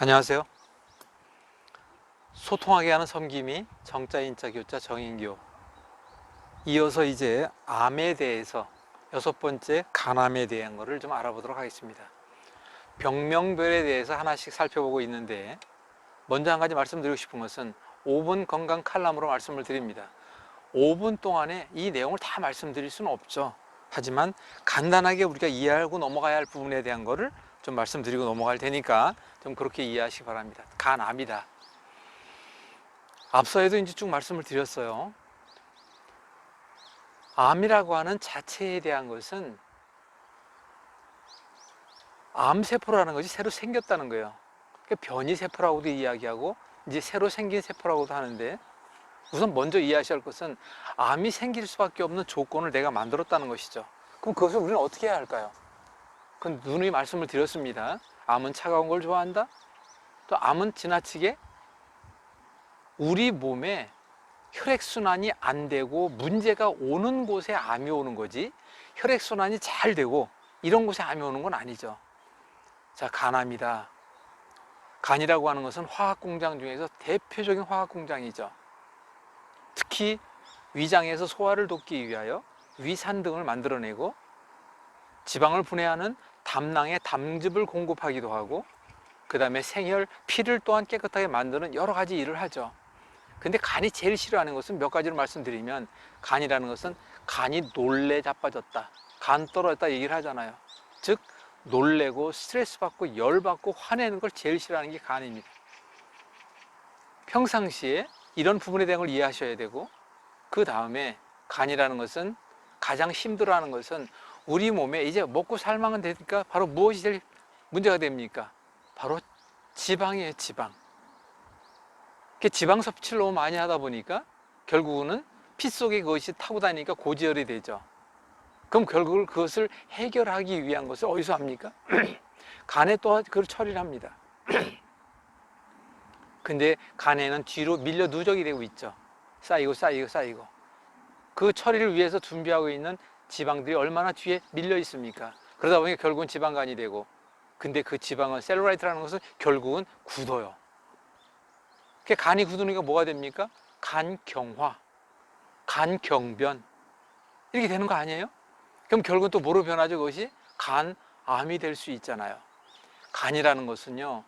안녕하세요. 소통하게 하는 섬김이 정자, 인자, 교자, 정인교. 이어서 이제 암에 대해서 여섯 번째 간암에 대한 거를 좀 알아보도록 하겠습니다. 병명별에 대해서 하나씩 살펴보고 있는데 먼저 한 가지 말씀드리고 싶은 것은 5분 건강 칼럼으로 말씀을 드립니다. 5분 동안에 이 내용을 다 말씀드릴 수는 없죠. 하지만 간단하게 우리가 이해하고 넘어가야 할 부분에 대한 거를 좀 말씀드리고 넘어갈 테니까 좀 그렇게 이해하시기 바랍니다. 간암이다. 앞서에도 이제 쭉 말씀을 드렸어요. 암이라고 하는 자체에 대한 것은 암세포라는 것이 새로 생겼다는 거예요. 그러니까 변이세포라고도 이야기하고 이제 새로 생긴 세포라고도 하는데 우선 먼저 이해하셔야 할 것은 암이 생길 수밖에 없는 조건을 내가 만들었다는 것이죠. 그럼 그것을 우리는 어떻게 해야 할까요? 그 누누이 말씀을 드렸습니다. 암은 차가운 걸 좋아한다. 또 암은 지나치게 우리 몸에 혈액순환이 안 되고 문제가 오는 곳에 암이 오는 거지 혈액순환이 잘 되고 이런 곳에 암이 오는 건 아니죠. 자, 간암이다. 간이라고 하는 것은 화학공장 중에서 대표적인 화학공장이죠. 특히 위장에서 소화를 돕기 위하여 위산 등을 만들어내고 지방을 분해하는 담낭에 담즙을 공급하기도 하고 그 다음에 생혈, 피를 또한 깨끗하게 만드는 여러 가지 일을 하죠. 근데 간이 제일 싫어하는 것은 몇 가지를 말씀드리면 간이라는 것은 간이 놀래 자빠졌다. 간 떨어졌다 얘기를 하잖아요. 즉 놀래고 스트레스 받고 열 받고 화내는 걸 제일 싫어하는 게 간입니다. 평상시에 이런 부분에 대한 걸 이해하셔야 되고 그 다음에 간이라는 것은 가장 힘들어하는 것은 우리 몸에 이제 먹고 살만은 되니까 바로 무엇이 제일 문제가 됩니까? 바로 지방이에요, 지방. 그 지방 섭취를 너무 많이 하다 보니까 결국은 피 속에 그것이 타고 다니니까 고지혈이 되죠. 그럼 결국 그것을 해결하기 위한 것을 어디서 합니까? 간에 또 그걸 처리를 합니다. 근데 간에는 뒤로 밀려 누적이 되고 있죠. 쌓이고 쌓이고 쌓이고. 그 처리를 위해서 준비하고 있는 지방들이 얼마나 뒤에 밀려 있습니까? 그러다 보니까 결국은 지방간이 되고 근데 그 지방은 셀룰라이트라는 것은 결국은 굳어요. 그 간이 굳으니까 뭐가 됩니까? 간경화, 간경변 이렇게 되는 거 아니에요? 그럼 결국은 또 뭐로 변하죠? 그것이 간암이 될 수 있잖아요. 간이라는 것은요,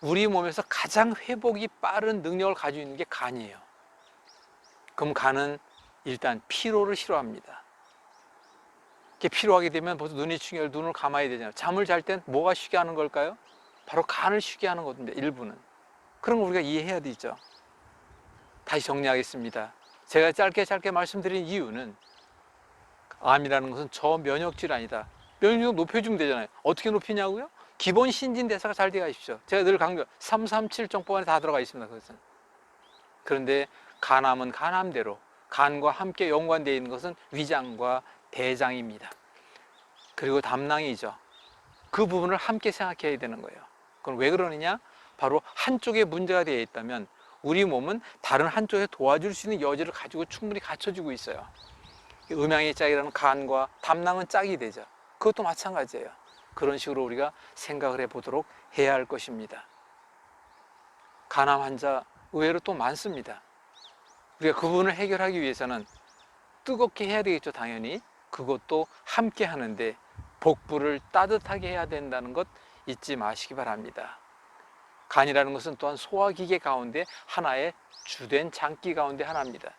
우리 몸에서 가장 회복이 빠른 능력을 가지고 있는 게 간이에요. 그럼 간은 일단 피로를 싫어합니다. 이렇게 피로하게 되면 벌써 눈이 충혈, 눈을 감아야 되잖아요. 잠을 잘 땐 뭐가 쉬게 하는 걸까요? 바로 간을 쉬게 하는 겁니다. 일부는. 그런 거 우리가 이해해야 되죠. 다시 정리하겠습니다. 제가 짧게 짧게 말씀드린 이유는 암이라는 것은 저면역 질환이다. 면역력 높여주면 되잖아요. 어떻게 높이냐고요? 기본 신진대사가 잘 되어 가십시오. 제가 늘 강조, 337 정법 안에 다 들어가 있습니다. 그것은. 그런데 간암은 간암대로 간과 함께 연관되어 있는 것은 위장과 대장입니다. 그리고 담낭이죠. 그 부분을 함께 생각해야 되는 거예요. 그럼 왜 그러느냐? 바로 한쪽에 문제가 되어 있다면 우리 몸은 다른 한쪽에 도와줄 수 있는 여지를 가지고 충분히 갖춰지고 있어요. 음양의 짝이라는 간과 담낭은 짝이 되죠. 그것도 마찬가지예요. 그런 식으로 우리가 생각을 해보도록 해야 할 것입니다. 간암 환자 의외로 또 많습니다. 우리가 그 부분을 해결하기 위해서는 뜨겁게 해야 되겠죠, 당연히. 그것도 함께 하는데 복부를 따뜻하게 해야 된다는 것 잊지 마시기 바랍니다. 간이라는 것은 또한 소화기계 가운데 하나의 주된 장기 가운데 하나입니다.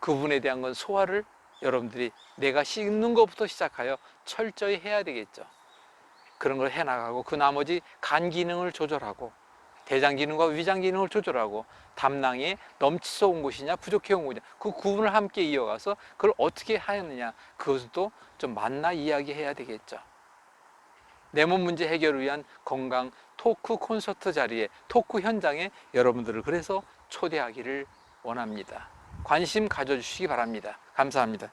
그 부분에 대한 건 소화를 여러분들이 내가 씻는 것부터 시작하여 철저히 해야 되겠죠. 그런 걸 해나가고 그 나머지 간 기능을 조절하고 대장 기능과 위장 기능을 조절하고 담낭에 넘치서 온 곳이냐 부족해 온 곳이냐 그 구분을 함께 이어가서 그걸 어떻게 하느냐 그것도 좀 만나 이야기해야 되겠죠. 내 몸 문제 해결을 위한 건강 토크 콘서트 자리에 토크 현장에 여러분들을 그래서 초대하기를 원합니다. 관심 가져주시기 바랍니다. 감사합니다.